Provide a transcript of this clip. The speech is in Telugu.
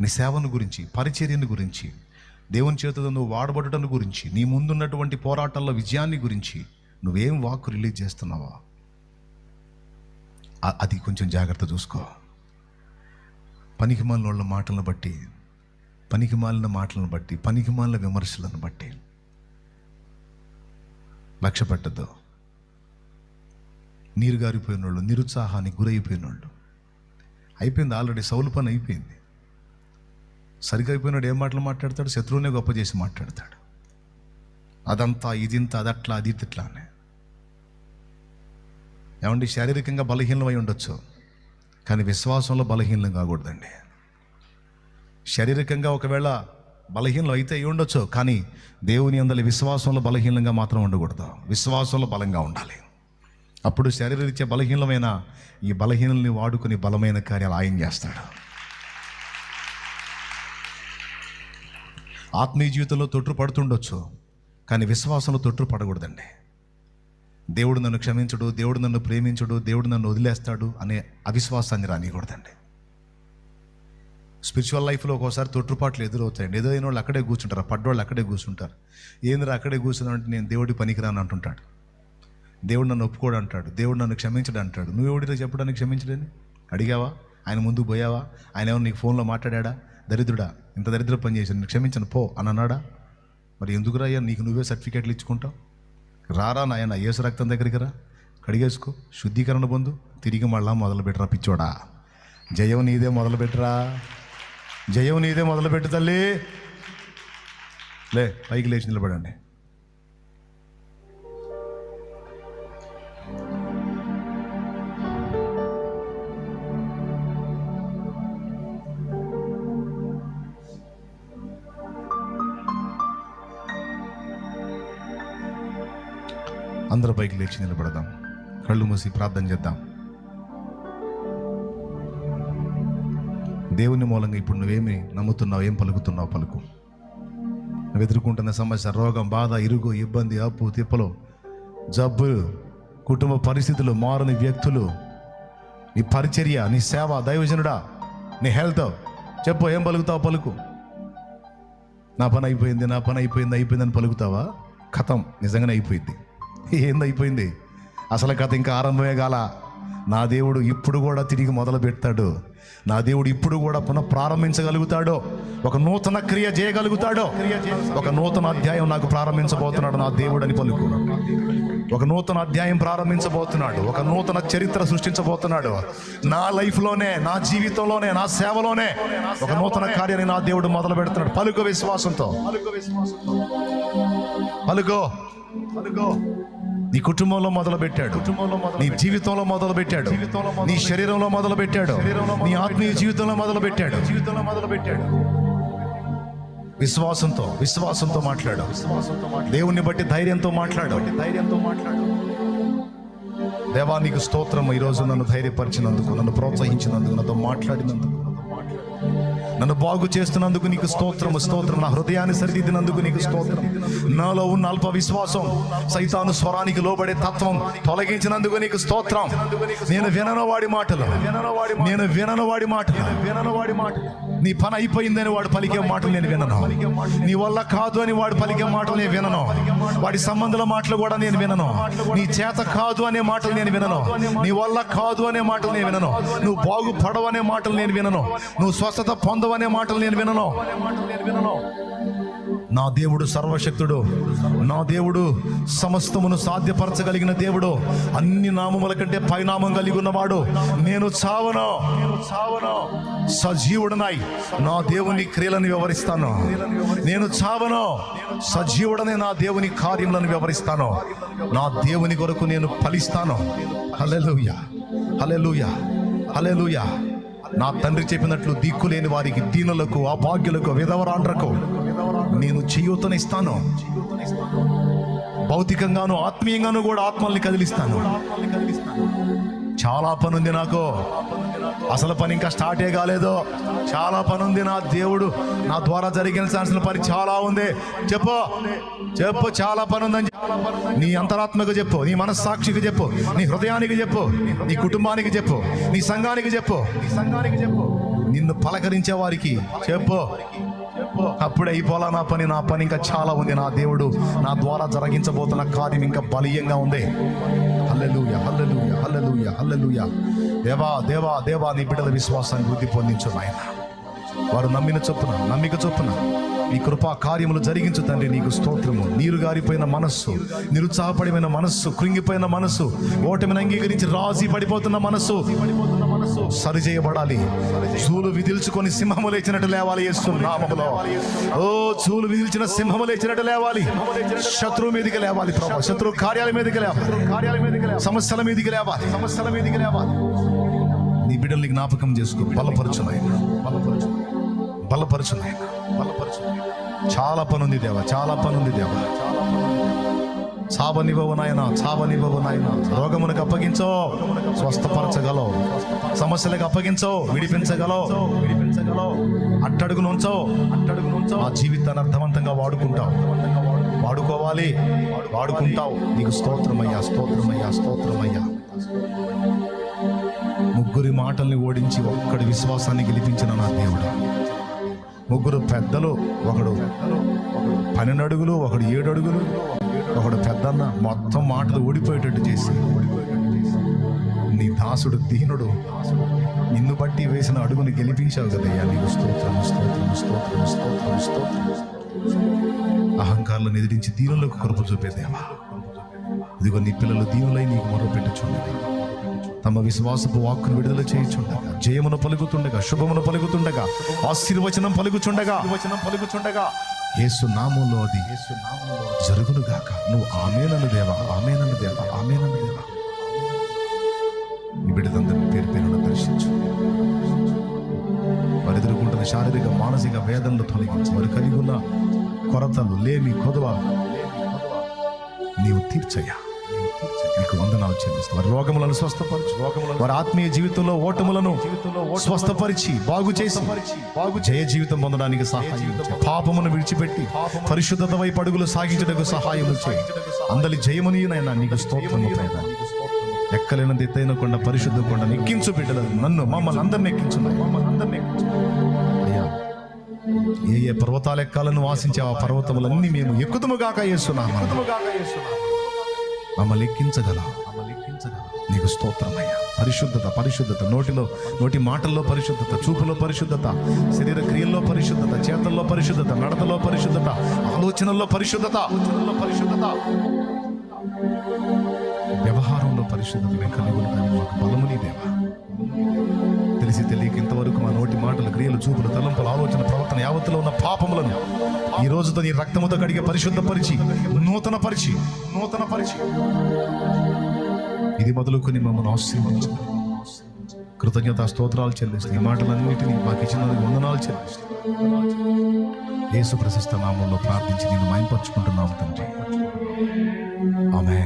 నీ సేవను గురించి పరిచర్యను గురించి దేవుని చేతితో నువ్వు వాడబడటం గురించి నీ ముందున్నటువంటి పోరాటాల్లో విజయాన్ని గురించి నువ్వేం వాక్కు రిలీజ్ చేస్తున్నావా? అది కొంచెం జాగ్రత్త చూసుకో. పనికి మాలిన మాటలను బట్టి పనికి మాలిన మాటలను బట్టి పనికి మాలిన విమర్శలను బట్టి. లక్ష్య పెట్టద్దు. నీరు గారిపోయిన వాళ్ళు నిరుత్సాహానికి గురైపోయిన వాళ్ళు అయిపోయింది ఆల్రెడీ సౌలు పని అయిపోయింది. సరిగా అయిపోయినాడు ఏం మాటలు మాట్లాడతాడు? శత్రువునే గొప్ప చేసి మాట్లాడతాడు. అదంతా ఇదింత అదట్లా అది ఇట్లా అని. ఏమండి శారీరకంగా బలహీనం అయి ఉండొచ్చు కానీ విశ్వాసంలో బలహీనం కాకూడదండి. శారీరకంగా ఒకవేళ బలహీనలు అయితే అయి ఉండొచ్చు కానీ దేవుని అందరి విశ్వాసంలో బలహీనంగా మాత్రం ఉండకూడదు. విశ్వాసంలో బలంగా ఉండాలి. అప్పుడు శారీరరీత్యా బలహీనమైన ఈ బలహీనల్ని వాడుకొని బలమైన కార్యాలు ఆయన చేస్తాడు. ఆత్మీయ జీవితంలో తొట్టు పడుతుండొచ్చు కానీ విశ్వాసంలో తొట్టు పడకూడదండి. దేవుడు నన్ను క్షమించడు దేవుడు నన్ను ప్రేమించడు దేవుడు నన్ను వదిలేస్తాడు అనే అవిశ్వాసాన్ని రానియకూడదండి. స్పిరిచువల్ లైఫ్లో ఒక్కోసారి తొట్టుపాట్లు ఎదురవుతాయండి. ఎదురైన వాళ్ళు అక్కడే కూర్చుంటారు పడ్డోళ్ళు అక్కడే కూర్చుంటారు. ఏందిరా అక్కడే కూర్చున్నామంటే నేను దేవుడి పనికిరాను అంటుంటాడు. దేవుడు నన్ను ఒప్పుకోడు అంటాడు దేవుడు నన్ను క్షమించడు అంటాడు. నువ్వు ఎవడితో చెప్పడానికి క్షమించడని అడిగావా? ఆయన ముందు పోయావా? ఆయన ఏమో నీకు ఫోన్లో మాట్లాడా దరిద్రుడా ఇంత దరిద్ర పని చేశాను క్షమించను పో అని అన్నాడా? మరి ఎందుకురా అయ్యా నీకు నువ్వే సర్టిఫికేట్లు ఇచ్చుకుంటావు? రారా నాయన యేసు రక్తం దగ్గరికి రా. కడిగేసుకో శుద్ధీకరణ పొందు తిరిగి మళ్ళా మొదలు పెట్టరా పిచ్చోడా. జయం నీదే మొదలు పెట్టరా జయం నీదే మొదలు పెట్టు తల్లి. లే పైకి లేచి నిలబడండి. అందరూ పైకి లేచి నిలబడదాం. కళ్ళు మూసి ప్రార్థన చేద్దాం. దేవుని మూలంగా ఇప్పుడు నువ్వేమి నమ్ముతున్నావు ఏం పలుకుతున్నావు పలుకు. నువ్వు ఎదుర్కొంటున్న సమస్య రోగం బాధ ఇరుగు ఇబ్బంది అప్పు తిప్పలు జబ్బు కుటుంబ పరిస్థితులు మారని వ్యక్తులు నీ పరిచర్య నీ సేవ దైవజనుడా నీ హెల్త్. చెప్పు ఏం పలుకుతావు పలుకు. నా పని అయిపోయింది నా పని అయిపోయింది అయిపోయిందని పలుకుతావా? కథం నిజంగానే అయిపోయింది. ఏందైపోయింది? అసలు కథ ఇంకా ఆరంభమే కాల. నా దేవుడు ఇప్పుడు కూడా తిరిగి మొదలు పెడతాడు. నా దేవుడు ఇప్పుడు కూడా పునః ప్రారంభించగలుగుతాడో. ఒక నూతన క్రియ చేయగలుగుతాడో. ఒక నూతన అధ్యాయం నాకు ప్రారంభించబోతున్నాడు నా దేవుడు అని పలుకు. ఒక నూతన అధ్యాయం ప్రారంభించబోతున్నాడు. ఒక నూతన చరిత్ర సృష్టించబోతున్నాడు. నా లైఫ్లోనే నా జీవితంలోనే నా సేవలోనే ఒక నూతన కార్యాన్ని నా దేవుడు మొదలు పెడుతున్నాడు పలుకు విశ్వాసంతో. పలుకో పలుకో. నీ కుటుంబంలో మొదలు పెట్టాడు కుటుంబంలో నీ జీవితంలో మొదలు పెట్టాడు నీ శరీరంలో మొదలు పెట్టాడు నీ ఆత్మీయ జీవితంలో మొదలు పెట్టాడు జీవితంలో మొదలు పెట్టాడు విశ్వాసంతో విశ్వాసంతో మాట్లాడు. దేవుణ్ణి బట్టి ధైర్యంతో మాట్లాడు. ధైర్యంతో మాట్లాడు. దేవా నీకు స్తోత్రం ఈరోజు నన్ను ధైర్యపరిచినందుకు నన్ను ప్రోత్సహించినందుకు నాతో మాట్లాడినందుకు. నన్ను బాగు చేస్తున్నందుకు నీకు స్తోత్రం స్తోత్రం నా హృదయాన్ని సరిదిద్దినందుకు నీకు స్తోత్రం. నాలో ఉన్న అల్ప విశ్వాసం సైతాను స్వరానికి లోబడే తత్వం తొలగించినందుకు నీకు స్తోత్రం. నేను వినను వాడి మాటలు. నేను వినను వాడి మాటలు వినను వాడి మాటలు. నీ పని అయిపోయిందని వాడు పలికే మాటలు నేను వినను. నీ వల్ల కాదు అని వాడు పలికే మాటలు నేను వినను. వాడి సంబంధాల మాటలు కూడా నేను వినను. నీ చేత కాదు అనే మాటలు నేను వినను. నీ వల్ల కాదు అనే మాటలు నేను వినను. నువ్వు బాగుపడవు అనే మాటలు నేను వినను. నువ్వు స్వస్థత పొందవు అనే మాటలు నేను వినను. నా దేవుడు సర్వశక్తుడు. నా దేవుడు సమస్తమును సాధ్యపరచగలిగిన దేవుడు. అన్ని నామముల కంటే పైనామం కలిగి ఉన్నవాడు. నేను చావను. చావను. సజీవుడనై నా దేవుని క్రియలను వివరిస్తాను. నేను చావను. సజీవుడనే నా దేవుని కార్యములను వివరిస్తాను. నా దేవుని కొరకు నేను ఫలిస్తాను. హల్లెలూయా. హల్లెలూయా. హల్లెలూయా. నా తండ్రి చెప్పినట్లు దిక్కులేని వారికి దీనులకు అభాగ్యులకు విధవరాండ్రకు నేను చేయూతనిస్తాను. భౌతికంగాను ఆత్మీయంగాను కూడా ఆత్మల్ని కదిలిస్తాను. చాలా పని ఉంది నాకు. అసలు పని ఇంకా స్టార్టే కాలేదు. చాలా పని ఉంది నా దేవుడు. నా ద్వారా జరిగించాల్సిన పని చాలా ఉంది. చెప్పు. చెప్పు చాలా పని ఉందని నీ అంతరాత్మకు చెప్పు. నీ మనస్సాక్షికి చెప్పు. నీ హృదయానికి చెప్పు. నీ కుటుంబానికి చెప్పు నీ సంఘానికి చెప్పు. నీ సంఘానికి చెప్పు. నిన్ను పలకరించే వారికి చెప్పు. అప్పుడే అయిపోలా నా పని? నా పని ఇంకా చాలా ఉంది. నా దేవుడు నా ద్వారా జరిగించబోతున్న కార్యం ఇంకా బలీయంగా ఉంది. హల్లెలూయ హల్లెలూయ హల్లెలూయ హల్లెలూయ. దేవా దేవా దేవా నీ బిడ్డల విశ్వాసాన్ని వృద్ధి పొందించు నాయన. వారు నమ్మిన చొప్పున నమ్మిక చొప్పున మీ కృపా కార్యములు జరిగించు తండ్రి నీకు స్తోత్రము. నీరు గారిపోయిన మనస్సు నిరుత్సాహపడిపోయిన మనస్సు కృంగిపోయిన మనస్సు ఓటమిని అంగీకరించి రాజీ పడిపోతున్న మనస్సు. సరి చేయబడాలి. చూలు విదిల్చుకొని సింహము లేచినట్టు లేవాలి నామములో. ఓ చూలు విదిల్చిన సింహము లేచినట్టు లేవాలి. శత్రువు మీదకి లేవాలి ప్రభు. శత్రువు కార్యాల మీదకి లేవాలి. కార్యాల మీదకి సమస్యల మీదకి లేవాలి. సమస్యల మీదకి లేవాలి. నీ బిడ్డల్ని జ్ఞాపకం చేసుకో. బలపరచు నాయన. బలపరచు. బలపరచు బలపరచు చాలా పనుంది దేవా చాలా పనుంది దేవా. చావనివ్వవు నాయన చావనివ్వవు నాయన. రోగమునకు అప్పగించో స్వస్థపరచగలవు. సమస్యలకు అప్పగించో విడిపించగలవు. విడిపించగలవు అట్టడుగు నుంచో అట్టడుగు నుంచో ఆ జీవితాన్ని అర్థవంతంగా వాడుకుంటావు. వాడుకోవాలి వాడుకుంటావు. నీకు స్తోత్రమయ్యా స్తోత్రమయ్యా స్తోత్రమయ్యా. ముగ్గురి మాటల్ని ఓడించి ఒక్కడి విశ్వాసాన్ని గెలిపించిన నా దేవుడు. ముగ్గురు పెద్దలు ఒకడు పన్నెండు అడుగులు ఒకడు ఏడు అడుగులు ఒకడు పెద్దన్న. మొత్తం మాటలు ఓడిపోయేటట్టు చేసి నీ దాసుడు దీనుడు నిన్ను బట్టి వేసిన అడుగును గెలిపించావు కదయ్యా. నీకు స్తోత్రం స్తోత్రం స్తోత్రం స్తోత్రం స్తోత్రం. అహంకారాలను ఎదిరించి దీనులకు కృప చూపేదేవా ఇదిగో నీ పిల్లలు దీనులై నీకు మొరపెట్టుచుండగా తమ విశ్వాసపు వాక్కును విడుదల చేయుచుండగా జయమును పలుకుతుండగా శుభమును పలుకుతుండగా ఆశీర్వచనం పలుకుచుండగా. వచనం పలుకుచుండగా యేసు నామంలో అది యేసు నామంలో జరుగును గాక. నువ్వు ఆమెనను దేవా ఆమెనను దేవా ఆమెనను దేవా. నీ బిడ్డలందరినీ పేరు పేరున దర్శించు. వారు ఎదుర్కొంటున్న శారీరక మానసిక వేదనలు తొలగించు వారు కలిగి ఉన్న కొరతలు లేమి కొదవ నీవు తీర్చయ్యా. నీకు వందనాలు చెల్లిస్తావు వారి రోగములను స్వస్థపరచు రోగములను వారి ఆత్మీయ జీవితంలో ఓటములను స్వస్థపరిచి బాగు చేసి బాగు జయ జీవితం పొందడానికి సహాయం. పాపమును విడిచిపెట్టి పరిశుద్ధత వైపు అడుగులు సాగించడానికి సహాయం చేయి. అందరి జయమునినైనా నీకు స్తోత్రము ఎక్కలేనంత ఎత్తైన కొండ పరిశుద్ధ కొండ ఎక్కించు బిడ్డలు. నన్ను మమ్మల్ని అందరిని ఎక్కించు మమ్మల్ని అందరిని అయ్యా ఏ ఏ పర్వతాలు ఎక్కాలను ఆశించే ఆ పర్వతములన్నీ మేము ఎక్కుతుము గాక చేస్తున్నాము మమ్మల్ని నీకు స్తోత్రమయ్యా పరిశుద్ధత పరిశుద్ధత నోటిలో నోటి మాటల్లో పరిశుద్ధత చూపులో పరిశుద్ధత శరీర క్రియల్లో పరిశుద్ధత చేతల్లో పరిశుద్ధత నడతలో పరిశుద్ధత ఆలోచనల్లో పరిశుద్ధత ఆలోచనల్లో పరిశుద్ధత. వ్యవహారంలో పరిశుద్ధత కలిగి ఉంటాను మాకు బలము నీదేవా తెలిసి తెలియక ఇంతవరకు మా నోటి మాటలు క్రియలు చూపులు తలంపులు ఆలోచన ప్రవర్తన యావత్తులో ఉన్న పాపములను ఈ రోజుతో నీ రక్తముతో పరిశుద్ధ పరిశుద్ధపరిచి నూతన పరిచి నూతన పరిచి ఇది మొదలుకొని మమ్మల్ని ఆశీర్వదించు కృతజ్ఞత స్తోత్రాలు చెల్లిస్తాయి ఈ మాటలన్నింటినీ మాకు ఇచ్చిన వందనాలు చెల్లిస్తాయి యేసు ప్రశస్త నామంలో ప్రార్థించి నేను మైంపరుచుకుంటున్నాము తండ్రి. ఆమె